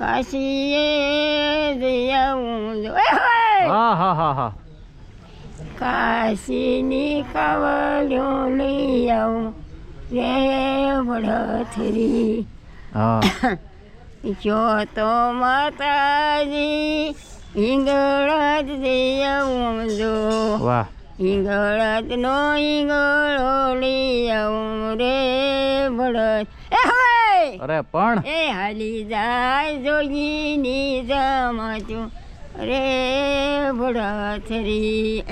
કાશીએ જવું જો એ હોય! હા હા હા હા કાશીની કાવલ્યો લઈ આવું રે બળથરી હા જો તો માતાજી હિંગળા જ જઈ જો વાહ નો ઈંગળો લઈ આવું રે બળદ એ હોય અરે પણ? એ હાલી જાય જોગીની જમાતું. રે બળથરી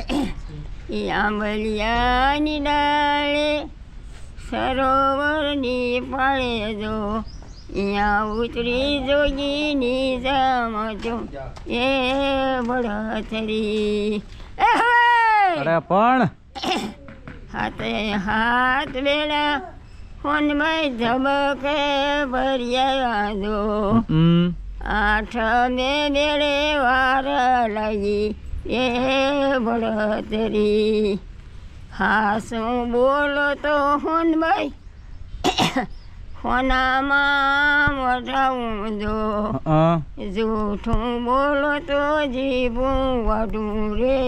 એ આંબલિયાની ડાળે સરોવરની પાળે જો અહીંયા ઉતરી જોગીની જમાતું. એ હોય અરે પણ? હાથે હાથ વેલા ફોનમાં ધબકે ભર્યા દો આઠ મે મેળે વાર લાગી એ બળતરી. હાસું બોલો તો હોનભાઈ? ખોનામાં મોઢાવું દો. હા. જૂઠું બોલો તો જીભું વાડું રે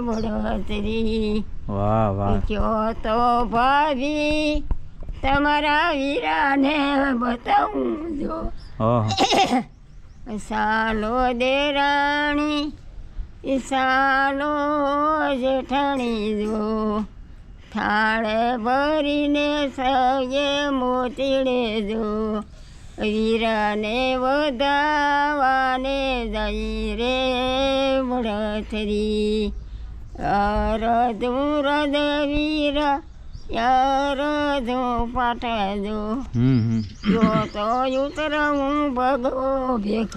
બળતરી. વાહ વાહ. તો ભાભી તમારા વીરાને બતાવું જો. સાલો દેરાણી સાલો જેઠાણી જો. થાળે ભરીને સગે મોતીડે જો. વીરાને વધાવાને જઈ રે બળથરી અરધું રદ વીરા હમ હમ. જો તો ઉતરવું ભગો ભેખ.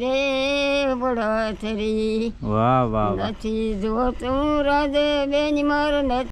રે બળથરી. વાહ વાહ નથી જો તું રાજ બેન મર નથી.